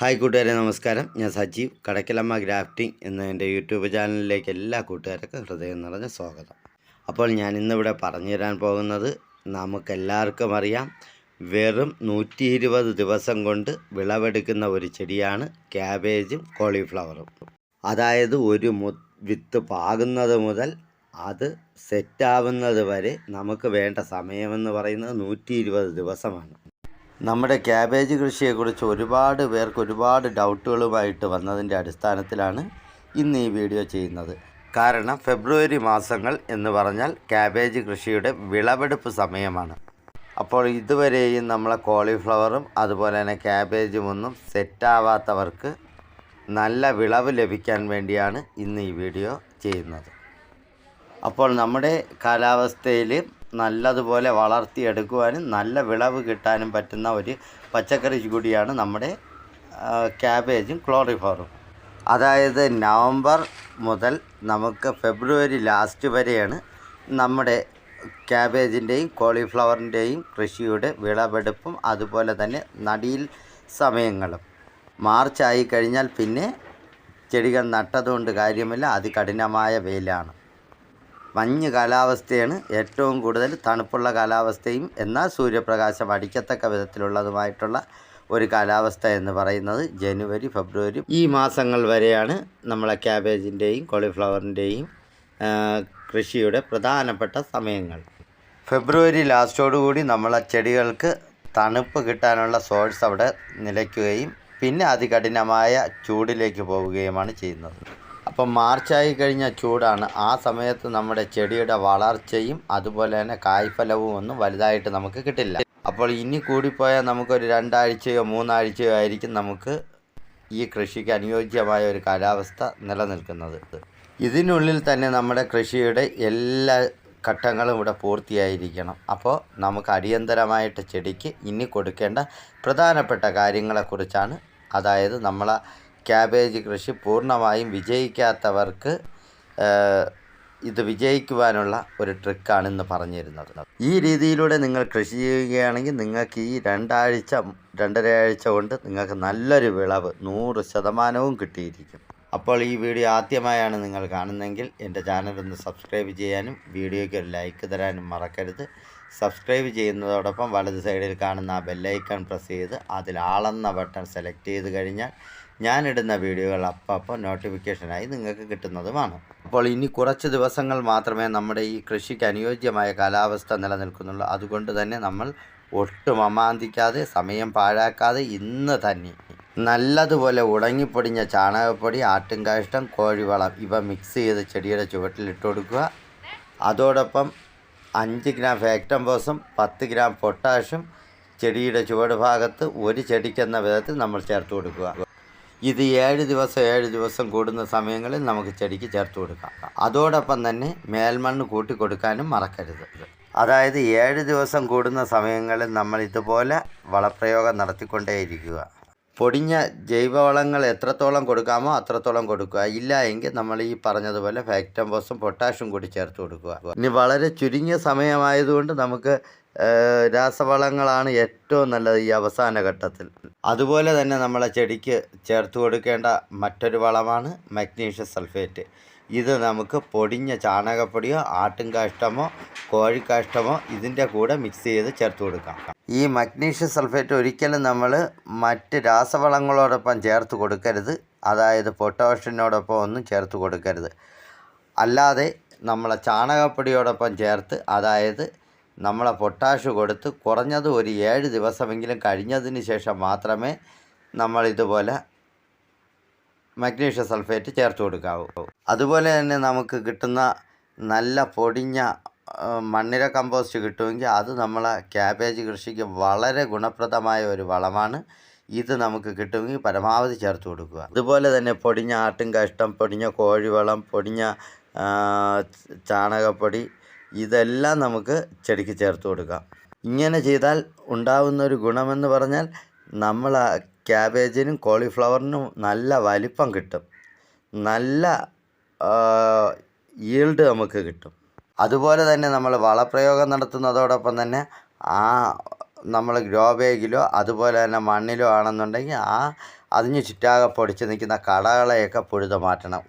Hi കൂട്ടുകാരെ നമസ്കാരം. ഞാൻ സജീവ് കടക്കലമ്മ ഗ്രാഫ്റ്റിംഗ് എന്ന എന്റെ യൂട്യൂബ് ചാനലിലേക്ക് എല്ലാ കൂട്ടുകാർക്കും ഹൃദയം നിറഞ്ഞ സ്വാഗതം. അപ്പോൾ ഞാൻ ഇന്നിവിടെ പറഞ്ഞു തരാൻ പോകുന്നത് നമുക്കെല്ലാവർക്കും അറിയാം വെറും നൂറ്റി ഇരുപത് ദിവസം കൊണ്ട് വിളവെടുക്കുന്ന ഒരു ചെടിയാണ് ക്യാബേജും കോളിഫ്ലവറും. അതായത് ഒരു മു വിത്ത് പാകുന്നത് മുതൽ അത് സെറ്റാവുന്നത് വരെ നമുക്ക് വേണ്ട സമയമെന്ന് പറയുന്നത് നൂറ്റി ഇരുപത് ദിവസമാണ്. നമ്മുടെ ക്യാബേജ് കൃഷിയെക്കുറിച്ച് ഒരുപാട് പേർക്ക് ഒരുപാട് ഡൗട്ടുകളുമായിട്ട് വന്നതിന്റെ അടിസ്ഥാനത്തിലാണ് ഇന്ന് ഈ വീഡിയോ ചെയ്യുന്നത്. കാരണം ഫെബ്രുവരി മാസങ്ങൾ എന്ന് പറഞ്ഞാൽ ക്യാബേജ് കൃഷിയുടെ വിളവെടുപ്പ് സമയമാണ്. അപ്പോൾ ഇതുവരെയും നമ്മളെ കോളിഫ്ലവറും അതുപോലെ തന്നെ ക്യാബേജും ഒന്നും സെറ്റാവാത്തവർക്ക് നല്ല വിളവ് ലഭിക്കാൻ വേണ്ടിയാണ് ഇന്ന് ഈ വീഡിയോ ചെയ്യുന്നത്. അപ്പോൾ നമ്മുടെ കാലാവസ്ഥയിൽ നല്ലതുപോലെ വളർത്തിയെടുക്കുവാനും നല്ല വിളവ് കിട്ടാനും പറ്റുന്ന ഒരു പച്ചക്കറി കൂടിയാണ് നമ്മുടെ ക്യാബേജും ക്ലോറിഫോറും. അതായത് നവംബർ മുതൽ നമുക്ക് ഫെബ്രുവരി ലാസ്റ്റ് വരെയാണ് നമ്മുടെ ക്യാബേജിന്റെയും കോളിഫ്ലവറിന്റെയും കൃഷിയുടെ വിളവെടുപ്പും അതുപോലെ തന്നെ നടിയിൽ സമയങ്ങളും. മാർച്ച് ആയി കഴിഞ്ഞാൽ പിന്നെ ചെടികൾ നട്ടതുകൊണ്ട് കാര്യമില്ല അതികഠിനമായ വെയിലാണ്. മഞ്ഞ് കാലാവസ്ഥയാണ് ഏറ്റവും കൂടുതൽ തണുപ്പുള്ള കാലാവസ്ഥയും എന്നാൽ സൂര്യപ്രകാശം അടിക്കത്തക്ക വിധത്തിലുള്ളതുമായിട്ടുള്ള ഒരു കാലാവസ്ഥ എന്ന് പറയുന്നത് ജനുവരി ഫെബ്രുവരി. ഈ മാസങ്ങൾ വരെയാണ് നമ്മളെ ക്യാബേജിന്റെയും കോളിഫ്ലവറിന്റെയും കൃഷിയുടെ പ്രധാനപ്പെട്ട സമയങ്ങൾ. ഫെബ്രുവരി ലാസ്റ്റോടുകൂടി നമ്മളെ ചെടികൾക്ക് തണുപ്പ് കിട്ടാനുള്ള സോഴ്സ് അവിടെ നിലയ്ക്കുകയും പിന്നെ അതികഠിനമായ ചൂടിലേക്ക് പോവുകയുമാണ് ചെയ്യുന്നത്. അപ്പം മാർച്ചായി കഴിഞ്ഞ ചൂടാണ്. ആ സമയത്ത് നമ്മുടെ ചെടിയുടെ വളർച്ചയും അതുപോലെ തന്നെ കായ്ഫലവും ഒന്നും വലുതായിട്ട് നമുക്ക് കിട്ടില്ല. അപ്പോൾ ഇനി കൂടിപ്പോയാൽ നമുക്കൊരു രണ്ടാഴ്ചയോ മൂന്നാഴ്ചയോ ആയിരിക്കും നമുക്ക് ഈ കൃഷിക്ക് അനുയോജ്യമായ ഒരു കാലാവസ്ഥ നിലനിൽക്കുന്നത്. ഇതിനുള്ളിൽ തന്നെ നമ്മുടെ കൃഷിയുടെ എല്ലാ ഘട്ടങ്ങളും ഇവിടെ പൂർത്തിയായിരിക്കണം. അപ്പോൾ നമുക്ക് അടിയന്തരമായിട്ട് ചെടിക്ക് ഇനി കൊടുക്കേണ്ട പ്രധാനപ്പെട്ട കാര്യങ്ങളെക്കുറിച്ചാണ്. അതായത് നമ്മളെ ക്യാബേജ് കൃഷി പൂർണമായും വിജയിക്കാത്തവർക്ക് ഇത് വിജയിക്കുവാനുള്ള ഒരു ട്രിക്കാണ് ഇന്ന് പറഞ്ഞിരുന്നത്. ഈ രീതിയിലൂടെ നിങ്ങൾ കൃഷി ചെയ്യുകയാണെങ്കിൽ നിങ്ങൾക്ക് ഈ രണ്ടാഴ്ച രണ്ടരയാഴ്ച കൊണ്ട് നിങ്ങൾക്ക് നല്ലൊരു വിളവ് നൂറ് ശതമാനവും കിട്ടിയിരിക്കും. അപ്പോൾ ഈ വീഡിയോ ആദ്യമായാണ് നിങ്ങൾ കാണുന്നതെങ്കിൽ എന്റെ ചാനൽ ഒന്ന് സബ്സ്ക്രൈബ് ചെയ്യാനും വീഡിയോയ്ക്ക് ഒരു ലൈക്ക് തരാനും മറക്കരുത്. സബ്സ്ക്രൈബ് ചെയ്യുന്നതോടൊപ്പം വലത് സൈഡിൽ കാണുന്ന ആ ബെല്ലൈക്കൺ പ്രസ് ചെയ്ത് അതിൽ ആളെന്ന ബട്ടൺ സെലക്ട് ചെയ്ത് കഴിഞ്ഞാൽ ഞാനിടുന്ന വീഡിയോകൾ അപ്പോൾ നോട്ടിഫിക്കേഷനായി നിങ്ങൾക്ക് കിട്ടുന്നതുമാണ്. അപ്പോൾ ഇനി കുറച്ച് ദിവസങ്ങൾ മാത്രമേ നമ്മുടെ ഈ കൃഷിക്ക് അനുയോജ്യമായ കാലാവസ്ഥ നിലനിൽക്കുന്നുള്ളൂ. അതുകൊണ്ട് തന്നെ നമ്മൾ ഒട്ടും അമാന്തിക്കാതെ സമയം പാഴാക്കാതെ ഇന്ന് തന്നെ നല്ലതുപോലെ ഉണങ്ങിപ്പൊടിഞ്ഞ ചാണകപ്പൊടി ആട്ടുംകാഷ്ടം കോഴിവളം ഇവ മിക്സ് ചെയ്ത് ചെടിയുടെ ചുവട്ടിൽ ഇട്ട് കൊടുക്കുക. അതോടൊപ്പം അഞ്ച് ഗ്രാം ഫാക്ടംബോസും പത്ത് ഗ്രാം പൊട്ടാഷും ചെടിയുടെ ചുവട് ഭാഗത്ത് ഒരു ചെടിക്കെന്ന വിധത്തിൽ നമ്മൾ ചേർത്ത് കൊടുക്കുക. ഇത് ഏഴ് ദിവസം ഏഴ് ദിവസം കൂടുന്ന സമയങ്ങളിൽ നമുക്ക് ചെടിക്ക് ചേർത്ത് കൊടുക്കാം. അതോടൊപ്പം തന്നെ മേൽമണ്ണ് കൂട്ടി കൊടുക്കാനും മറക്കരുത്. അതായത് ഏഴ് ദിവസം കൂടുന്ന സമയങ്ങളിൽ നമ്മൾ ഇതുപോലെ വളപ്രയോഗം നടത്തിക്കൊണ്ടേയിരിക്കുക. പൊടിഞ്ഞ ജൈവവളങ്ങൾ എത്രത്തോളം കൊടുക്കാമോ അത്രത്തോളം കൊടുക്കുക. ഇല്ല എങ്കിൽ നമ്മൾ ഈ പറഞ്ഞതുപോലെ ഫാക്ടംബോസും പൊട്ടാഷും കൂടി ചേർത്ത് കൊടുക്കുക. ഇനി വളരെ ചുരുങ്ങിയ സമയമായതുകൊണ്ട് നമുക്ക് രാസവളങ്ങളാണ് ഏറ്റവും നല്ലത് ഈ അവസാന ഘട്ടത്തിൽ. അതുപോലെ തന്നെ നമ്മളെ ചെടിക്ക് ചേർത്ത് കൊടുക്കേണ്ട മറ്റൊരു വളമാണ് മഗ്നീഷ്യം സൾഫേറ്റ് ഇത് നമുക്ക് പൊടിഞ്ഞ ചാണകപ്പൊടിയോ ആട്ടുംകാഷ്ടമോ കോഴിക്കാഷ്ടമോ ഇതിന്റെ കൂടെ മിക്സ് ചെയ്ത് ചേർത്ത് കൊടുക്കാം. ഈ മഗ്നീഷ്യം സൾഫേറ്റ് ഒരിക്കലും നമ്മൾ മറ്റ് രാസവളങ്ങളോടൊപ്പം ചേർത്ത് കൊടുക്കരുത്. അതായത് പൊട്ടാഷിനോടൊപ്പം ഒന്നും ചേർത്ത് കൊടുക്കരുത്. അല്ലാതെ നമ്മളെ ചാണകപ്പൊടിയോടൊപ്പം ചേർത്ത് അതായത് നമ്മളെ പൊട്ടാഷ് കൊടുത്ത് കുറഞ്ഞത് ഒരു ഏഴ് ദിവസമെങ്കിലും കഴിഞ്ഞതിന് ശേഷം മാത്രമേ നമ്മൾ ഇതുപോലെ മഗ്നീഷ്യം സൾഫേറ്റ് ചേർത്ത് കൊടുക്കാവൂ. അതുപോലെ തന്നെ നമുക്ക് കിട്ടുന്ന നല്ല പൊടിഞ്ഞ മണ്ണിര കമ്പോസ്റ്റ് കിട്ടുമെങ്കിൽ അത് നമ്മളെ ക്യാബേജ് കൃഷിക്ക് വളരെ ഗുണപ്രദമായ ഒരു വളമാണ്. ഇത് നമുക്ക് കിട്ടുമെങ്കിൽ പരമാവധി ചേർത്ത് കൊടുക്കുക. അതുപോലെ തന്നെ പൊടിഞ്ഞ ആട്ടും കഷ്ടം പൊടിഞ്ഞ കോഴിവളം പൊടിഞ്ഞ ചാണകപ്പൊടി ഇതെല്ലാം നമുക്ക് ചെടിക്ക് ചേർത്ത് കൊടുക്കാം. ഇങ്ങനെ ചെയ്താൽ ഉണ്ടാവുന്ന ഒരു ഗുണമെന്ന് പറഞ്ഞാൽ നമ്മൾ ക്യാബേജിനും കോളിഫ്ലവറിനും നല്ല വലിപ്പം കിട്ടും. നല്ല ഈൽഡ് നമുക്ക് കിട്ടും. അതുപോലെ തന്നെ നമ്മൾ വളപ്രയോഗം നടത്തുന്നതോടൊപ്പം തന്നെ ആ നമ്മൾ ഗ്രോ ബാഗിലോ അതുപോലെ തന്നെ മണ്ണിലോ ആണെന്നുണ്ടെങ്കിൽ ആ അതിന് ചുറ്റാകെ പൊടിച്ച് നിൽക്കുന്ന കളകളെയൊക്കെ പുഴുത മാറ്റണം.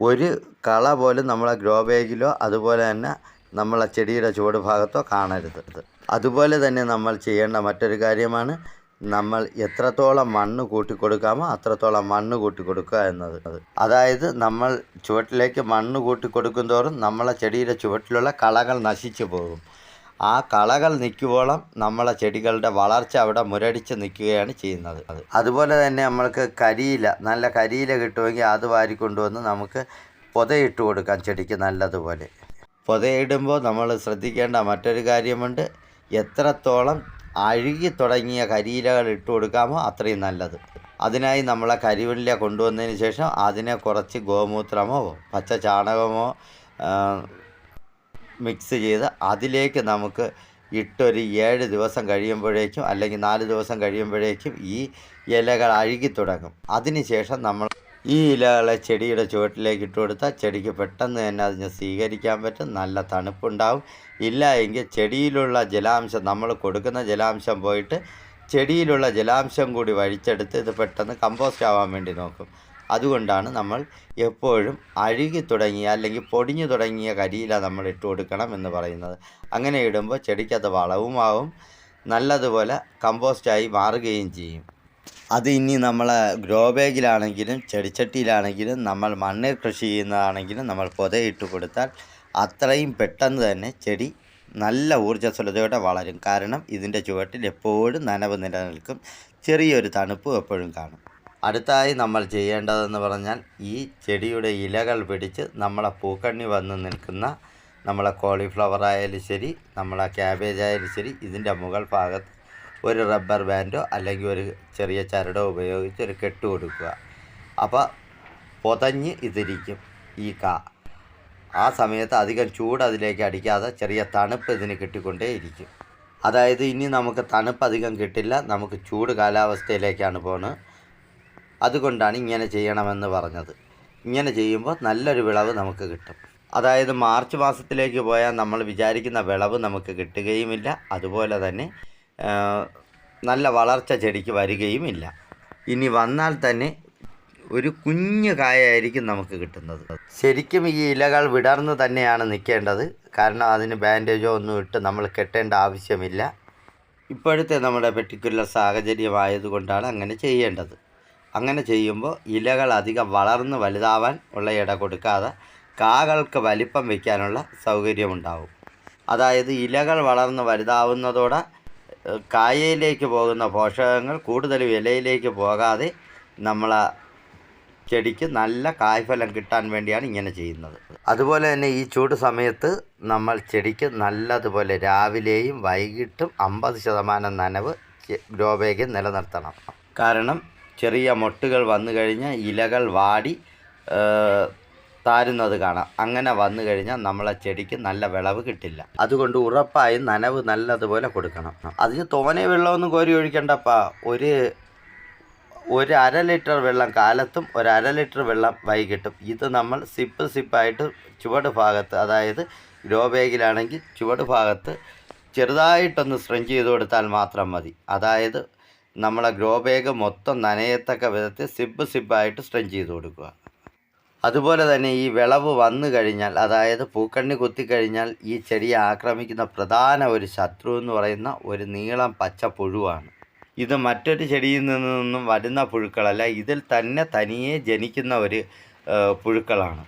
ഒരു കള പോലും നമ്മളെ ഗ്രോ ബാഗിലോ അതുപോലെ തന്നെ നമ്മളെ ചെടിയുടെ ചുവട് ഭാഗത്തോ കാണരുത്. അതുപോലെ തന്നെ നമ്മൾ ചെയ്യേണ്ട മറ്റൊരു കാര്യമാണ് നമ്മൾ എത്രത്തോളം മണ്ണ് കൂട്ടി കൊടുക്കാമോ അത്രത്തോളം മണ്ണ് കൂട്ടി കൊടുക്കുക എന്നത്. അതായത് നമ്മൾ ചുവട്ടിലേക്ക് മണ്ണ് കൂട്ടി കൊടുക്കും തോറും നമ്മളെ ചെടിയുടെ ചുവട്ടിലുള്ള കളകൾ നശിച്ചു പോകും. ആ കളകൾ നിൽക്കുവോളം നമ്മളെ ചെടികളുടെ വളർച്ച അവിടെ മുരടിച്ച് നിൽക്കുകയാണ് ചെയ്യുന്നത്. അതുപോലെ തന്നെ നമ്മൾക്ക് കരിയില നല്ല കരിയില കിട്ടുമെങ്കിൽ അത് വാരിക്കൊണ്ടുവന്ന് നമുക്ക് പൊതയിട്ട് കൊടുക്കാം ചെടിക്ക് നല്ലതുപോലെ. പൊതയിടുമ്പോൾ നമ്മൾ ശ്രദ്ധിക്കേണ്ട മറ്റൊരു കാര്യമുണ്ട്. എത്രത്തോളം അഴുകി തുടങ്ങിയ കരിയിലകൾ ഇട്ട് കൊടുക്കാമോ അത്രയും നല്ലത്. അതിനായി നമ്മളെ കരിവെള്ളിയ കൊണ്ടുവന്നതിന് ശേഷം അതിനെ കുറച്ച് ഗോമൂത്രമോ പച്ച ചാണകമോ മിക്സ് ചെയ്ത് അതിലേക്ക് നമുക്ക് ഇട്ടൊരു ഏഴ് ദിവസം കഴിയുമ്പോഴേക്കും അല്ലെങ്കിൽ നാല് ദിവസം കഴിയുമ്പോഴേക്കും ഈ ഇലകൾ അഴുകി തുടങ്ങും. അതിന് ശേഷം നമ്മൾ ഈ ഇലകളെ ചെടിയുടെ ചുവട്ടിലേക്ക് ഇട്ട് കൊടുത്താൽ ചെടിക്ക് പെട്ടെന്ന് തന്നെ അതിനെ സ്വീകരിക്കാൻ പറ്റും. നല്ല തണുപ്പുണ്ടാവും. ഇല്ല എങ്കിൽ ചെടിയിലുള്ള ജലാംശം നമ്മൾ കൊടുക്കുന്ന ജലാംശം പോയിട്ട് ചെടിയിലുള്ള ജലാംശം കൂടി വഴിച്ചെടുത്ത് ഇത് പെട്ടെന്ന് കമ്പോസ്റ്റ് ആവാൻ വേണ്ടി നോക്കും. അതുകൊണ്ടാണ് നമ്മൾ എപ്പോഴും അഴുകി തുടങ്ങിയ അല്ലെങ്കിൽ പൊടിഞ്ഞു തുടങ്ങിയ കരിയില നമ്മൾ ഇട്ട് കൊടുക്കണം എന്ന് പറയുന്നത്. അങ്ങനെ ഇടുമ്പോൾ ചെടിക്കത് വളവുമാവും നല്ലതുപോലെ കമ്പോസ്റ്റായി മാറുകയും ചെയ്യും. അത് ഇനി നമ്മളെ ഗ്രോ ബാഗിലാണെങ്കിലും ചെടിച്ചട്ടിയിലാണെങ്കിലും നമ്മൾ മണ്ണിൽ കൃഷി ചെയ്യുന്നതാണെങ്കിലും നമ്മൾ പൊതയിട്ട് കൊടുത്താൽ അത്രയും പെട്ടെന്ന് തന്നെ ചെടി നല്ല ഊർജസ്വലതയോടെ വളരും. കാരണം ഇതിന്റെ ചുവട്ടിൽ എപ്പോഴും നനവ് നിലനിൽക്കും. ചെറിയൊരു തണുപ്പ് എപ്പോഴും കാണും. അടുത്തായി നമ്മൾ ചെയ്യേണ്ടതെന്ന് പറഞ്ഞാൽ ഈ ചെടിയുടെ ഇലകൾ പിടിച്ച് നമ്മളെ പൂക്കണ്ണി വന്ന് നിൽക്കുന്ന നമ്മളെ കോളിഫ്ലവർ ആയാലും ശരി നമ്മളെ ക്യാബേജ് ആയാലും ശരി ഇതിന്റെ മുകൾ ഭാഗത്ത് ഒരു റബ്ബർ ബാൻഡോ അല്ലെങ്കിൽ ഒരു ചെറിയ ചരടോ ഉപയോഗിച്ച് ഒരു കെട്ട് കൊടുക്കുക. അപ്പോൾ പൊതഞ്ഞ് ഇതിരിക്കും ഈ കാ. ആ സമയത്ത് അധികം ചൂട് അതിലേക്ക് അടിക്കാതെ ചെറിയ തണുപ്പ് ഇതിന് കിട്ടിക്കൊണ്ടേ ഇരിക്കും അതായത് ഇനി നമുക്ക് തണുപ്പ് അധികം കിട്ടില്ല നമുക്ക് ചൂട് കാലാവസ്ഥയിലേക്കാണ് പോകുന്നത് അതുകൊണ്ടാണ് ഇങ്ങനെ ചെയ്യണമെന്ന് പറഞ്ഞത്. ഇങ്ങനെ ചെയ്യുമ്പോൾ നല്ലൊരു വിളവ് നമുക്ക് കിട്ടും. അതായത് മാർച്ച് മാസത്തിലേക്ക് പോയാൽ നമ്മൾ വിചാരിക്കുന്ന വിളവ് നമുക്ക് കിട്ടുകയുമില്ല. അതുപോലെ തന്നെ നല്ല വളർച്ച ചെടിക്ക് വരികയുമില്ല. ഇനി വന്നാൽ തന്നെ ഒരു കുഞ്ഞു കായായിരിക്കും നമുക്ക് കിട്ടുന്നത്. ശരിക്കും ഈ ഇലകൾ വിടർന്ന് തന്നെയാണ് നിൽക്കേണ്ടത്. കാരണം അതിന് ബാൻഡേജോ ഒന്നും ഇട്ട് നമ്മൾ കെട്ടേണ്ട ആവശ്യമില്ല. ഇപ്പോഴത്തെ നമ്മുടെ പെർട്ടിക്കുലർ സാഹചര്യമായതുകൊണ്ടാണ് അങ്ങനെ ചെയ്യേണ്ടത്. അങ്ങനെ ചെയ്യുമ്പോൾ ഇലകൾ അധികം വളർന്ന് വലുതാവാൻ ഉള്ള ഇട കൊടുക്കാതെ കാകൾക്ക് വലിപ്പം വയ്ക്കാനുള്ള സൗകര്യമുണ്ടാവും. അതായത് ഇലകൾ വളർന്ന് വലുതാവുന്നതോടെ കായയിലേക്ക് പോകുന്ന പോഷകങ്ങൾ കൂടുതൽ വിലയിലേക്ക് പോകാതെ നമ്മൾ ചെടിക്ക് നല്ല കായ്ഫലം കിട്ടാൻ വേണ്ടിയാണ് ഇങ്ങനെ ചെയ്യുന്നത്. അതുപോലെ തന്നെ ഈ ചൂട് സമയത്ത് നമ്മൾ ചെടിക്ക് നല്ലതുപോലെ രാവിലെയും വൈകിട്ടും അമ്പത് ശതമാനം നനവ് ഗ്രോ ബാഗിൽ നിലനിർത്തണം. കാരണം ചെറിയ മൊട്ടുകൾ വന്നു കഴിഞ്ഞാൽ ഇലകൾ വാടി താരുന്നത് കാണാം. അങ്ങനെ വന്നു കഴിഞ്ഞാൽ നമ്മളെ ചെടിക്ക് നല്ല വിളവ് കിട്ടില്ല. അതുകൊണ്ട് ഉറപ്പായും നനവ് നല്ലതുപോലെ കൊടുക്കണം. അതിന് തോനെ വെള്ളമൊന്നും കോരി ഒഴിക്കണ്ടപ്പാ. ഒരു ഒരു അര ലിറ്റർ വെള്ളം കാലത്തും ഒരു അര ലിറ്റർ വെള്ളം വൈകിട്ടും. ഇത് നമ്മൾ സിപ്പ് സിപ്പായിട്ട് ചുവട് ഭാഗത്ത് അതായത് ഗ്രോ ബാഗിലാണെങ്കിൽ ചുവട് ഭാഗത്ത് ചെറുതായിട്ടൊന്ന് സ്ട്രെഞ്ച് ചെയ്ത് കൊടുത്താൽ മാത്രം മതി. അതായത് നമ്മളെ ഗ്രോ ബാഗ് മൊത്തം നനയത്തക്ക വിധത്തിൽ സിപ്പ് സിപ്പായിട്ട് സ്ട്രെഞ്ച് ചെയ്ത് കൊടുക്കുക. അതുപോലെ തന്നെ ഈ വിളവ് വന്നു കഴിഞ്ഞാൽ അതായത് പൂക്കണ്ണി കുത്തിക്കഴിഞ്ഞാൽ ഈ ചെടിയെ ആക്രമിക്കുന്ന പ്രധാന ഒരു ശത്രു എന്ന് പറയുന്ന ഒരു നീളം പച്ച പുഴുവാണ്. ഇത് മറ്റൊരു ചെടിയിൽ നിന്നും വരുന്ന പുഴുക്കളല്ല ഇതിൽ തന്നെ തനിയെ ജനിക്കുന്ന ഒരു പുഴുക്കളാണ്.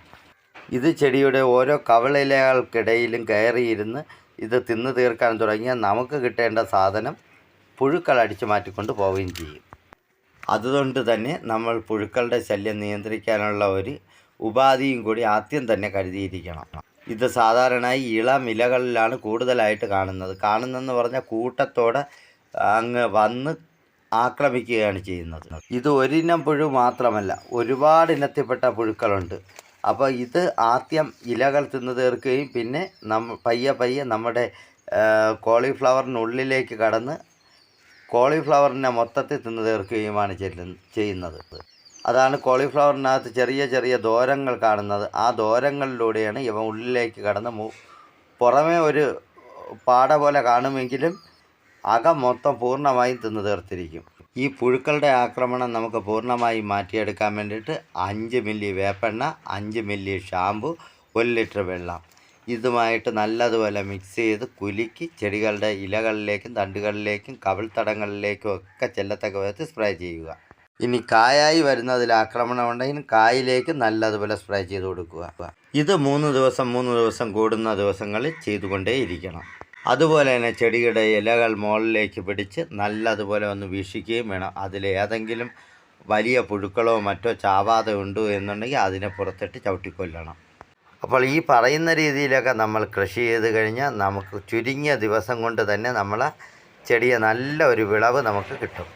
ഇത് ചെടിയുടെ ഓരോ കവളിലകൾക്കിടയിലും കയറിയിരുന്ന് ഇത് തിന്നു തീർക്കാൻ തുടങ്ങിയാൽ നമുക്ക് കിട്ടേണ്ട സാധനം പുഴുക്കൾ അടിച്ചു മാറ്റിക്കൊണ്ട് പോവുകയും ചെയ്യും. അതുകൊണ്ട് തന്നെ നമ്മൾ പുഴുക്കളുടെ ശല്യം നിയന്ത്രിക്കാനുള്ള ഒരു ഉപാധിയും കൂടി ആദ്യം തന്നെ കരുതിയിരിക്കണം. ഇത് സാധാരണയായി ഇളം ഇലകളിലാണ് കൂടുതലായിട്ട് കാണുന്നത്. കാണുന്നതെന്ന് പറഞ്ഞാൽ കൂട്ടത്തോടെ അങ്ങ് വന്ന് ആക്രമിക്കുകയാണ് ചെയ്യുന്നത്. ഇത് ഒരിനം പുഴു മാത്രമല്ല ഒരുപാട് ഇനത്തിൽപ്പെട്ട പുഴുക്കളുണ്ട്. അപ്പോൾ ഇത് ആദ്യം ഇലകൾ തിന്നു തീർക്കുകയും പിന്നെ നമ്മ പയ്യെ പയ്യെ നമ്മുടെ കോളിഫ്ലവറിനുള്ളിലേക്ക് കടന്ന് കോളിഫ്ലവറിനെ മൊത്തത്തിൽ തിന്നു തീർക്കുകയുമാണ് ചെയ്യുന്നത്. അതാണ് കോളിഫ്ലവറിനകത്ത് ചെറിയ ചെറിയ ദോരങ്ങൾ കാണുന്നത്. ആ ദോരങ്ങളിലൂടെയാണ് ഇവ ഉള്ളിലേക്ക് കടന്ന് പുറമേ ഒരു പാട പോലെ കാണുമെങ്കിലും അകം മൊത്തം പൂർണമായും തിന്നു തീർത്തിരിക്കും. ഈ പുഴുക്കളുടെ ആക്രമണം നമുക്ക് പൂർണമായി മാറ്റിയെടുക്കാൻ വേണ്ടിയിട്ട് അഞ്ച് മില്ലി വേപ്പെണ്ണ അഞ്ച് മില്ലി ഷാമ്പു ഒരു ലിറ്റർ വെള്ളം. ഇതുമായിട്ട് നല്ലതുപോലെ മിക്സ് ചെയ്ത് കുലുക്കി ചെടികളുടെ ഇലകളിലേക്കും തണ്ടുകളിലേക്കും കവിൾത്തടങ്ങളിലേക്കും ഒക്കെ ചെല്ലത്തക്ക വിധത്തിൽ സ്പ്രേ ചെയ്യുക. ഇനി കായായി വരുന്നതിൽ ആക്രമണം ഉണ്ടെങ്കിൽ കായിലേക്ക് നല്ലതുപോലെ സ്പ്രേ ചെയ്ത് കൊടുക്കുക. ഇത് മൂന്ന് ദിവസം മൂന്ന് ദിവസം കൂടുന്ന ദിവസങ്ങളിൽ ചെയ്തുകൊണ്ടേ ഇരിക്കണം അതുപോലെ തന്നെ ചെടിയുടെ ഇലകൾ മുകളിലേക്ക് പിടിച്ച് നല്ലതുപോലെ ഒന്ന് വീക്ഷിക്കുകയും വേണം. അതിൽ ഏതെങ്കിലും വലിയ പുഴുക്കളോ മറ്റോ ചാവാതെ ഉണ്ടോ എന്നുണ്ടെങ്കിൽ അതിനെ പുറത്തിട്ട് ചവിട്ടിക്കൊല്ലണം. അപ്പോൾ ഈ പറയുന്ന രീതിയിലൊക്കെ നമ്മൾ കൃഷി ചെയ്ത് കഴിഞ്ഞാൽ നമുക്ക് ചുരുങ്ങിയ ദിവസം കൊണ്ട് തന്നെ നമ്മളെ ചെടിയെ നല്ല ഒരു വിളവ് നമുക്ക് കിട്ടും.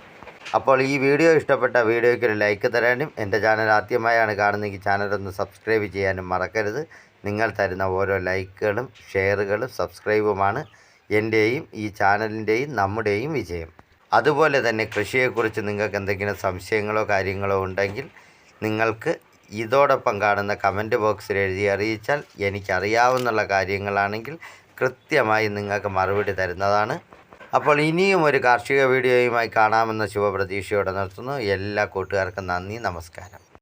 അപ്പോൾ ഈ വീഡിയോ ഇഷ്ടപ്പെട്ട വീഡിയോയ്ക്ക് ഒരു ലൈക്ക് തരാനും എന്റെ ചാനൽ ആദ്യമായാണ് കാണുന്നതെങ്കിൽ ചാനൽ ഒന്ന് സബ്സ്ക്രൈബ് ചെയ്യാനും മറക്കരുത്. നിങ്ങൾ തരുന്ന ഓരോ ലൈക്കുകളും ഷെയറുകളും സബ്സ്ക്രൈബുമാണ് എന്റെയും ഈ ചാനലിന്റെയും നമ്മുടെയും വിജയം. അതുപോലെ തന്നെ കൃഷിയെക്കുറിച്ച് നിങ്ങൾക്ക് എന്തെങ്കിലും സംശയങ്ങളോ കാര്യങ്ങളോ ഉണ്ടെങ്കിൽ നിങ്ങൾക്ക് ഇതോടൊപ്പം കാണുന്ന കമന്റ് ബോക്സിൽ എഴുതി അറിയിച്ചാൽ എനിക്കറിയാവുന്നുള്ള കാര്യങ്ങളാണെങ്കിൽ കൃത്യമായി നിങ്ങൾക്ക് മറുപടി തരുന്നതാണ്. അപ്പോൾ ഇനിയും ഒരു കാർഷിക വീഡിയോയുമായി കാണാമെന്ന ശുഭപ്രതീക്ഷയോടെ നിർത്തുന്നു. എല്ലാ കൂട്ടുകാർക്കും നന്ദി നമസ്കാരം.